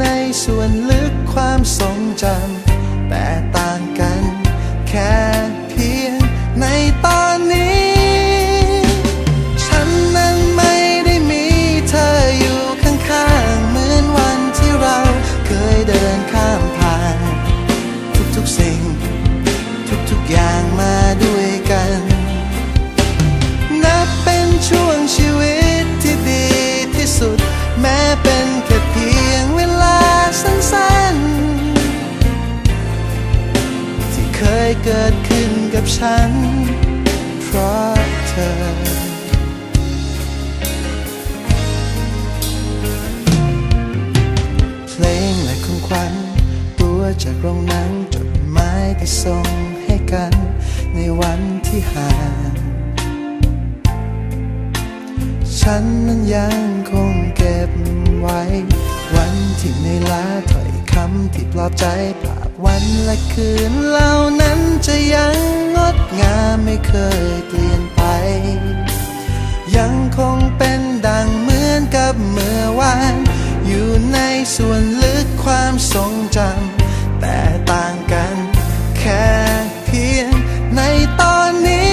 ในส่วนลึกความทรงจำแต่ต่างกันแค่ กับฉัน เพราะเธอ เพลงและของขวัญตัวจากโรงหนังจดหมายที่ส่งให้กัน ในวันที่ห่างฉันนั้นยังคงเก็บไว้ วันที่เหนื่ลาถอยคำที่ปลอบใจภาพวันและคืนเหล่านั้นจะยัง งามไม่เคยเปลี่ยนไป ยังคงเป็นดังเหมือนกับเมื่อวาน อยู่ในส่วนลึกความทรงจำแต่ต่างกันแค่เพียงในตอนนี้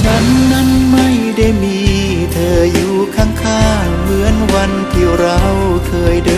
ฉันนั้นไม่ได้มีเธออยู่ข้างๆเหมือนวันที่เราเคยเดิน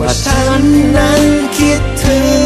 ว่าฉันนั้นคิดถึง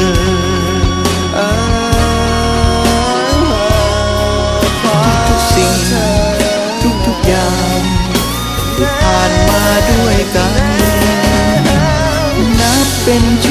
กันนับเป็นช่วง